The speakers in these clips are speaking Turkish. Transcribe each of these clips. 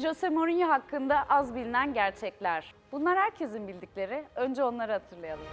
Jose Mourinho hakkında az bilinen gerçekler. Bunlar herkesin bildikleri. Önce onları hatırlayalım.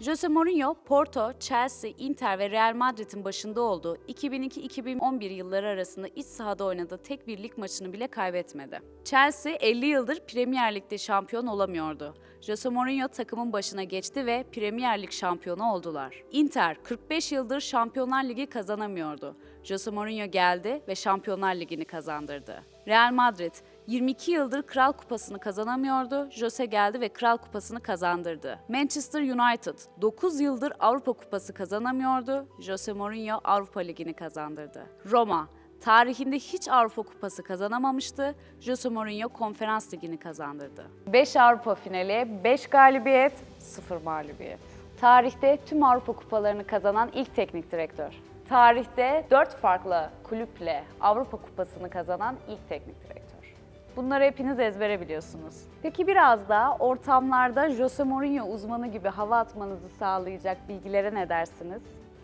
Jose Mourinho, Porto, Chelsea, Inter ve Real Madrid'in başında olduğu 2002-2011 yılları arasında iç sahada oynadığı tek bir lig maçını bile kaybetmedi. Chelsea 50 yıldır Premier Lig'de şampiyon olamıyordu. Jose Mourinho takımın başına geçti ve Premier Lig şampiyonu oldular. Inter 45 yıldır Şampiyonlar Ligi kazanamıyordu. Jose Mourinho geldi ve Şampiyonlar Ligi'ni kazandırdı. Real Madrid 22 yıldır Kral Kupası'nı kazanamıyordu. Jose geldi ve Kral Kupası'nı kazandırdı. Manchester United 9 yıldır Avrupa Kupası kazanamıyordu. Jose Mourinho Avrupa Ligi'ni kazandırdı. Roma tarihinde hiç Avrupa Kupası kazanamamıştı. Jose Mourinho Konferans Ligi'ni kazandırdı. 5 Avrupa finali, 5 galibiyet, 0 mağlubiyet. Tarihte tüm Avrupa kupalarını kazanan ilk teknik direktör. Tarihte 4 farklı kulüple Avrupa Kupası'nı kazanan ilk teknik direktör. Bunları hepiniz ezbere biliyorsunuz. Peki biraz daha ortamlarda Jose Mourinho uzmanı gibi hava atmanızı sağlayacak bilgilere ne dersiniz?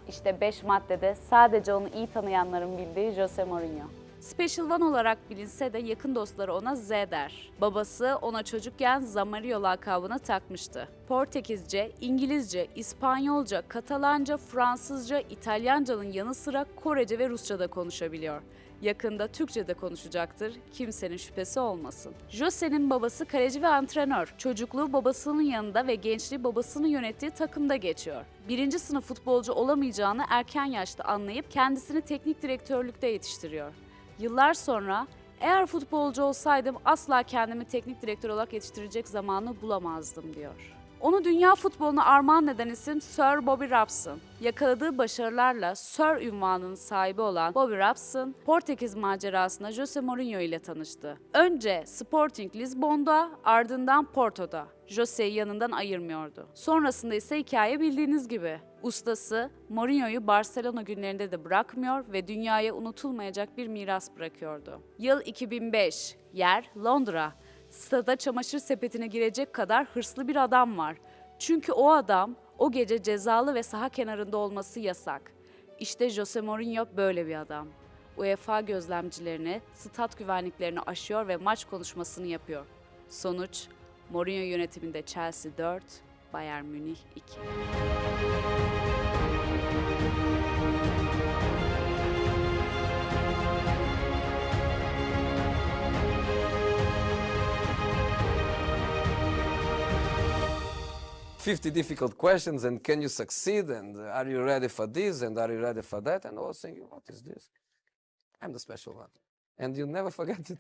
İşte 5 maddede sadece onu iyi tanıyanların bildiği Jose Mourinho. Special One olarak bilinse de yakın dostları ona Z der. Babası ona çocukken Zamario lakabını takmıştı. Portekizce, İngilizce, İspanyolca, Katalanca, Fransızca, İtalyanca'nın yanı sıra Korece ve Rusça da konuşabiliyor. Yakında Türkçe de konuşacaktır, kimsenin şüphesi olmasın. Jose'nin babası kaleci ve antrenör. Çocukluğu babasının yanında ve gençliği babasının yönettiği takımda geçiyor. Birinci sınıf futbolcu olamayacağını erken yaşta anlayıp kendisini teknik direktörlükte yetiştiriyor. Yıllar sonra eğer futbolcu olsaydım asla kendimi teknik direktör olarak yetiştirecek zamanı bulamazdım diyor. Onu dünya futboluna armağan eden isim Sir Bobby Robson. Yakaladığı başarılarla Sir ünvanının sahibi olan Bobby Robson, Portekiz macerasında Jose Mourinho ile tanıştı. Önce Sporting Lisbon'da, ardından Porto'da. Jose'yi yanından ayırmıyordu. Sonrasında ise hikaye bildiğiniz gibi. Ustası Mourinho'yu Barcelona günlerinde de bırakmıyor ve dünyaya unutulmayacak bir miras bırakıyordu. Yıl 2005, yer Londra. Stada çamaşır sepetine girecek kadar hırslı bir adam var. Çünkü o adam o gece cezalı ve saha kenarında olması yasak. İşte Jose Mourinho böyle bir adam. UEFA gözlemcilerini, stat güvenliklerini aşıyor ve maç konuşmasını yapıyor. Sonuç, Mourinho yönetiminde Chelsea 4, Bayern Münih 2. Fifty difficult questions, and can you succeed? And uh, are you ready for this? And are you ready for that? And I was thinking, what is this? I'm the special one, and you never forget it.